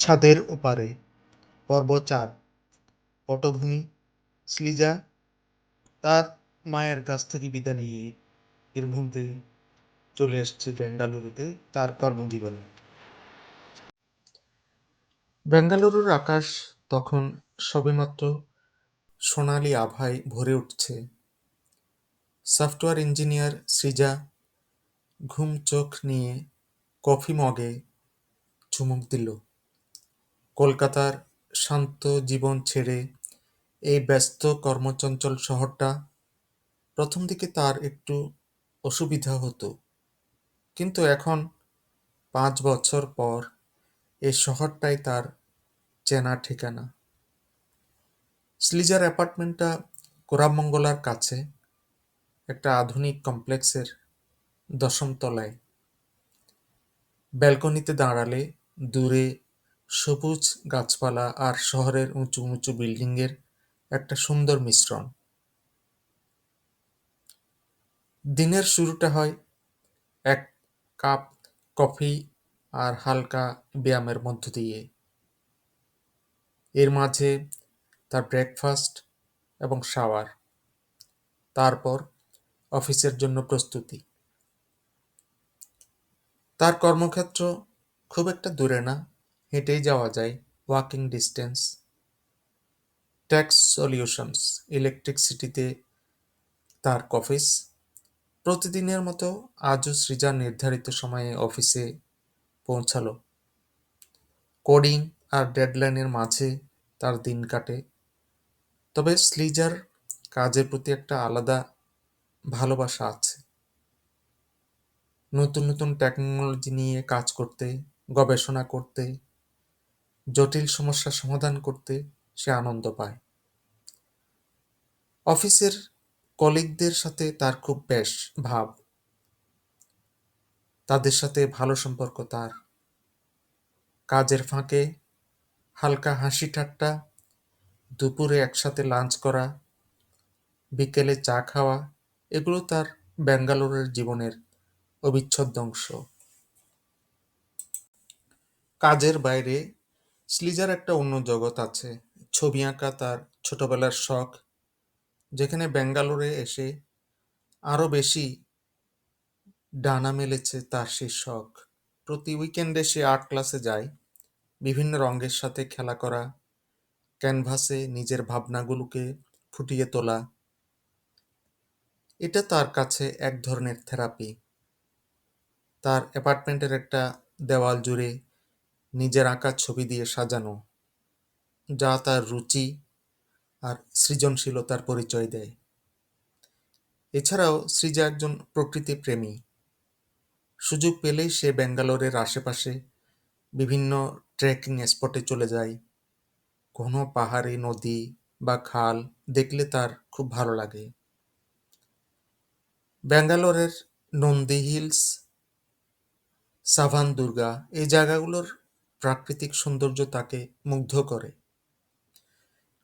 ছাদের ওপারে। পর্ব চার। পটভূমি শ্লীজা তার মায়ের কাছ থেকে বিদায় নিয়ে বীরভূম থেকে চলে এসছে বেঙ্গালুরুতে তার কর্মজীবনে। বেঙ্গালুরুর আকাশ তখন সবেমাত্র সোনালি আভায় ভরে উঠছে। সফটওয়্যার ইঞ্জিনিয়ার সৃজা ঘুম চোখ নিয়ে কফি মগে চুমুক দিল। কলকাতার শান্ত জীবন ছেড়ে এই ব্যস্ত কর্মচঞ্চল শহরটা প্রথম দিকে তার একটু অসুবিধা হতো। কিন্তু এখন পাঁচ বছর পর এই শহরটাই তার চেনা ঠিকানা। স্লিজার অ্যাপার্টমেন্টটা কোরামঙ্গলার কাছে, একটা আধুনিক কমপ্লেক্সের দশম তলায়। ব্যালকনিতে দাঁড়ালে দূরে সবুজ গাছপালা আর শহরের উঁচু উঁচু বিল্ডিংয়ের একটা সুন্দর মিশ্রণ। দিনের শুরুটা হয় এক কাপ কফি আর হালকা ব্যায়ামের মধ্য দিয়ে। এর মাঝে তার ব্রেকফাস্ট এবং শাওয়ার তারপর অফিসের জন্য প্রস্তুতি। তার কর্মক্ষেত্র খুব একটা দূরে না হেঁটেই যাওয়া যায় ওয়াকিং ডিস্টেন্স ট্যাক্স সলিউশনস ইলেকট্রিসিটিতে তার অফিস প্রতিদিনের মতো আজও সৃজা নির্ধারিত সময়ে অফিসে পৌঁছালো। কোডিং আর ডেডলাইনের মাঝে তার দিন কাটে। তবে স্লিজার কাজের প্রতি একটা আলাদা ভালোবাসা আছে। নতুন নতুন টেকনোলজি নিয়ে কাজ করতে, গবেষণা করতে জটিল সমস্যা সমাধান করতে সে আনন্দ পায়। অফিসের কলিগদের সাথে তার খুব বেশ ভাব। তাদের সাথে ভালো সম্পর্ক তার। কাজের ফাঁকে হালকা হাসি ঠাট্টা দুপুরে একসাথে লাঞ্চ করা, বিকেলে চা খাওয়া, এগুলো তার ব্যাঙ্গালোরের জীবনের অবিচ্ছেদ্য অংশ। কাজের বাইরে স্লিজার একটা অন্য জগৎ আছে। ছবি আঁকা তার ছোটবেলার শখ, যেখানে ব্যাঙ্গালোরে এসে আরও বেশি ডানা মেলেছে তার সেই শখ। প্রতি উইকেন্ডে সে আর্ট ক্লাসে যায়, বিভিন্ন রঙের সাথে খেলা করা ক্যানভাসে নিজের ভাবনাগুলোকে ফুটিয়ে তোলা। এটা তার কাছে এক ধরনের থেরাপি তার অ্যাপার্টমেন্টের একটা দেওয়াল জুড়ে নিজের আঁকা ছবি দিয়ে সাজানো, যা তার রুচি আর সৃজনশীলতার পরিচয় দেয়। এছাড়াও সৃজা একজন প্রকৃতি প্রেমী। সুযোগ পেলেই সে ব্যাঙ্গালোরের আশেপাশে বিভিন্ন ট্রেকিং স্পটে চলে যায়। কোনো পাহাড়ি নদী বা খাল দেখলে তার খুব ভালো লাগে। ব্যাঙ্গালোরের নন্দী হিলস, সাভান দুর্গা এই জায়গাগুলোর প্রাকৃতিক সৌন্দর্য তাকে মুগ্ধ করে।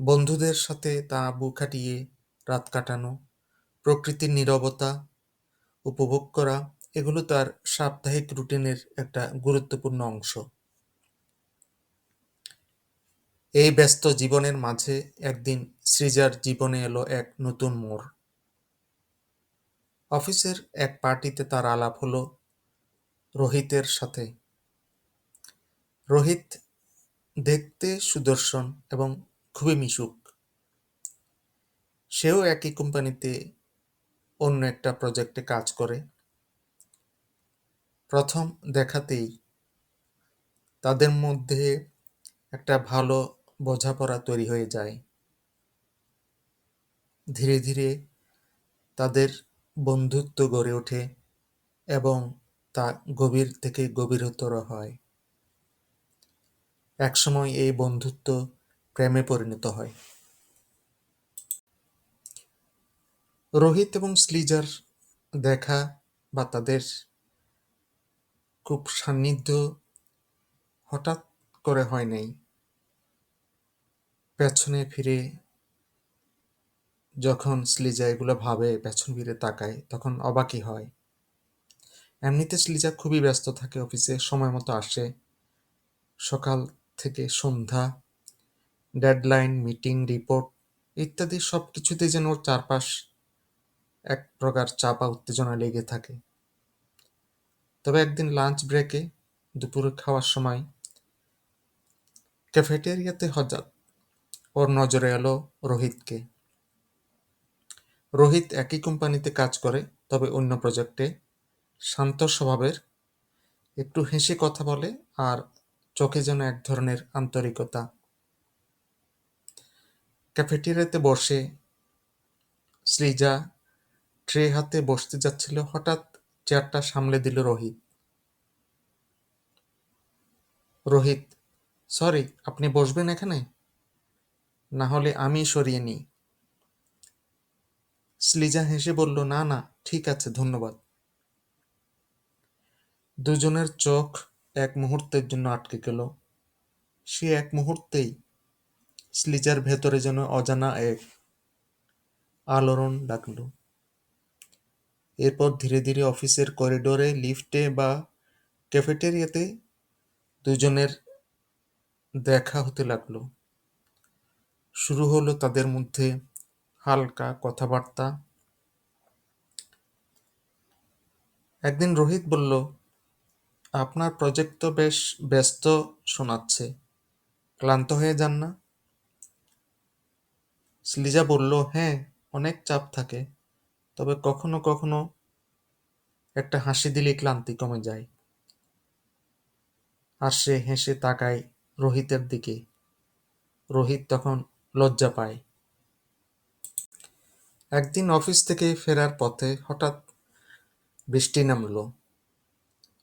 বন্ধুদের সাথে তা তাঁবু খাটিয়ে রাত কাটানো, প্রকৃতির নীরবতা উপভোগ করা, এগুলো তার সাপ্তাহিক রুটিনের একটা গুরুত্বপূর্ণ অংশ। এই ব্যস্ত জীবনের মাঝে একদিন সৃজার জীবনে এলো এক নতুন মোড়। অফিসের এক পার্টিতে তার আলাপ হলো রোহিতের সাথে। রোহিত দেখতে সুদর্শন এবং খুবই মিশুক। সেও একই কোম্পানিতে অন্য একটা প্রজেক্টে কাজ করে। প্রথম দেখাতেই তাদের মধ্যে একটা ভালো বোঝাপড়া তৈরি হয়ে যায়। ধীরে ধীরে তাদের বন্ধুত্ব গড়ে ওঠে এবং তা গভীর থেকে গভীরতর হয়। একসময় এই বন্ধুত্ব প্রেমে পরিণত হয়। রোহিত এবং স্লিজার দেখা বা তাদের খুব সান্নিধ্য হঠাৎ করে হয় নাই। পেছনে ফিরে যখন স্লিজা এগুলো ভাবে, পেছন ফিরে তাকায়, তখন অবাকই হয়। এমনিতে স্লিজা খুবই ব্যস্ত থাকে, অফিসে সময় মতো আসে। সকাল থেকে সন্ধ্যা ডেডলাইন মিটিং রিপোর্ট ইত্যাদি সব কিছুতে যেন ওর চারপাশ এক প্রকার চাপা, উত্তেজনা লেগে থাকে। তবে একদিন লাঞ্চ ব্রেকে দুপুরে খাওয়ার সময় ক্যাফেটেরিয়াতে হঠাৎ ওর নজরে এলো রোহিতকে। রোহিত একই কোম্পানিতে কাজ করে, তবে অন্য প্রজেক্টে শান্ত স্বভাবের, একটু হেসে কথা বলে আর চোখে যেন এক ধরনের আন্তরিকতা। ক্যাফেটেরিয়াতে বসে শ্রীজা ট্রে হাতে বসতে যাচ্ছিল, হঠাৎ চেয়ারটা সামলে দিল রোহিত। রোহিত, সরি, আপনি বসবেন এখানে? না হলে আমি সরিয়ে নিই। শ্লিজা হেসে বলল, না না, ঠিক আছে, ধন্যবাদ। দুজনের চোখ এক মুহূর্তের জন্য আটকে গেল। সে এক মুহূর্তেই স্লিজার ভেতরে যেন অজানা এক আলোড়ন ডাকল। এরপর ধীরে ধীরে অফিসের করিডোরে, লিফটে বা ক্যাফেটেরিয়াতে দুজনের দেখা হতে লাগল। শুরু হলো তাদের মধ্যে হালকা কথাবার্তা। একদিন রোহিত বলল আপনার প্রজেক্ট তো বেশ ব্যস্ত শোনাচ্ছে। ক্লান্ত হয়ে যান না? শ্লিজা বলল হ্যাঁ অনেক চাপ থাকে। তবে কখনো কখনো একটা হাসি দিলে ক্লান্তি কমে যায়। আর সে হেসে তাকায় রোহিতের দিকে। রোহিত তখন লজ্জা পায়। একদিন অফিস থেকে ফেরার পথে হঠাৎ বৃষ্টি নামলো।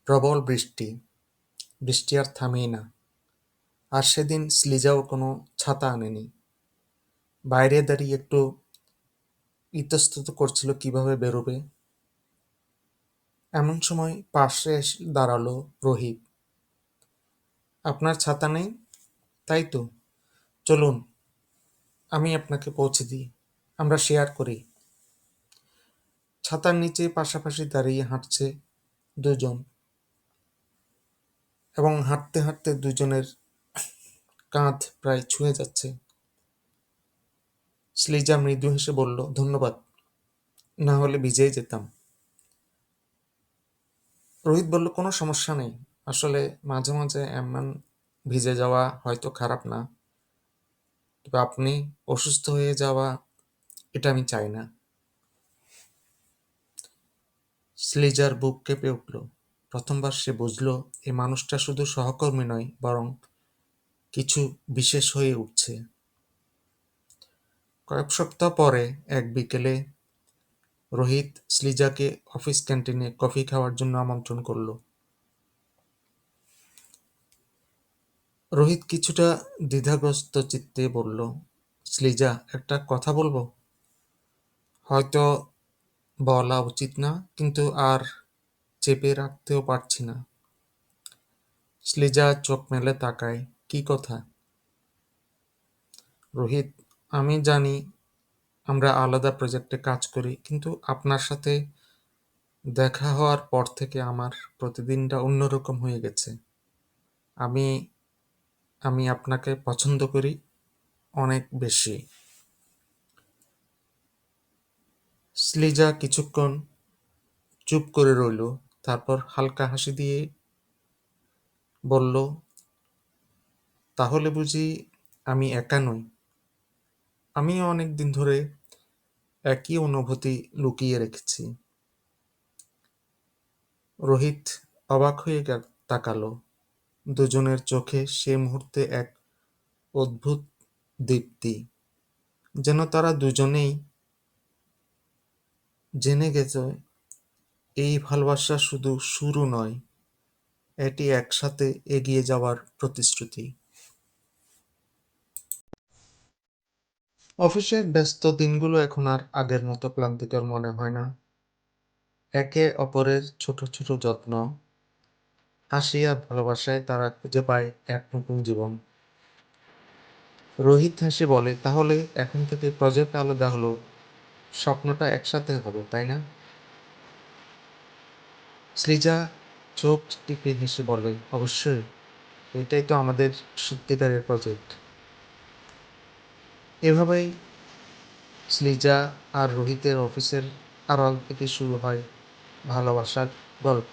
প্রবল বৃষ্টি। বৃষ্টি আর থামেই না। আর সেদিন স্লিজাও কোনো ছাতা আনেনি। বাইরে দাঁড়িয়ে একটু ইতস্তত করছিল কীভাবে বেরোবে। এমন সময় পাশে দাঁড়াল রোহিত। আপনার ছাতা নেই? তাই তো। চলুন, আমি আপনাকে পৌঁছে দিই। আমরা শেয়ার করি। ছাতার নিচে পাশাপাশি দাঁড়িয়ে হাঁটছে দুজন। এবং হাঁটতে হাঁটতে দুজনের কাঁধ প্রায় ছুঁয়ে যাচ্ছে। শ্লিজা মৃদু হেসে বলল, ধন্যবাদ। না হলে ভিজেই যেতাম। রোহিত বলল, কোনো সমস্যা নেই। আসলে মাঝে মাঝে এমন ভিজে যাওয়া হয়তো খারাপ না। তবে আপনি অসুস্থ হয়ে যাওয়া, এটা আমি চাই না। স্লিজার বুক কেঁপে উঠল। প্রথমবার সে বুঝল, এই মানুষটা শুধু সহকর্মী নয়, বরং কিছু বিশেষ হয়ে উঠছে। কয়েক সপ্তাহ পরে এক বিকেলে রোহিত শ্লিজাকে অফিস ক্যান্টিনে কফি খাওয়ার জন্য আমন্ত্রণ করল। রোহিত কিছুটা দ্বিধাগ্রস্ত চিত্তে বলল, শ্লিজা, একটা কথা বলব? হয়তো বলা উচিত না, কিন্তু আর চেপে রাখতেও পারছি না। শ্লিজা চোখ মেলে তাকায়। কি কথা? রোহিত, আমি জানি আমরা আলাদা প্রজেক্টে কাজ করি, কিন্তু আপনার সাথে দেখা হওয়ার পর থেকে আমার প্রতিদিনটা অন্যরকম হয়ে গেছে। আমি আমি আপনাকে পছন্দ করি অনেক বেশি। শ্লিজা কিছুক্ষণ চুপ করে রইল। তারপর হালকা হাসি দিয়ে বলল, তাহলে বুঝি আমি একা নই। আমিও অনেক দিন ধরে একই অনুভূতি লুকিয়ে রেখেছি রোহিত অবাক হয়ে তাকালো। দুজনের চোখে সে মুহূর্তে এক অদ্ভুত দীপ্তি, যেন তারা দুজনেই জেনে গেছে এই ভালোবাসা শুধু শুরু নয়, এটি একসাথে এগিয়ে যাওয়ার প্রতিশ্রুতি। অফিসের ব্যস্ত দিনগুলো এখন আর আগের মতো ক্লান্তিকর মনে হয় না। একে অপরের ছোট ছোট যত্ন, হাসি আর ভালোবাসায় তারা খুঁজে পায় এক নতুন জীবন। রোহিত হাসি বলে, তাহলে এখন থেকে প্রজেক্ট আলাদা হলো, স্বপ্নটা একসাথে হবে, তাই না? সৃজা চোখ টিপে হেসে বলে অবশ্যই। এটাই তো আমাদের সত্যিকারের প্রজেক্ট। এভাবেই শ্লিজা আর রোহিতের অফিসের আড়াল থেকে শুরু হয় ভালোবাসার গল্প।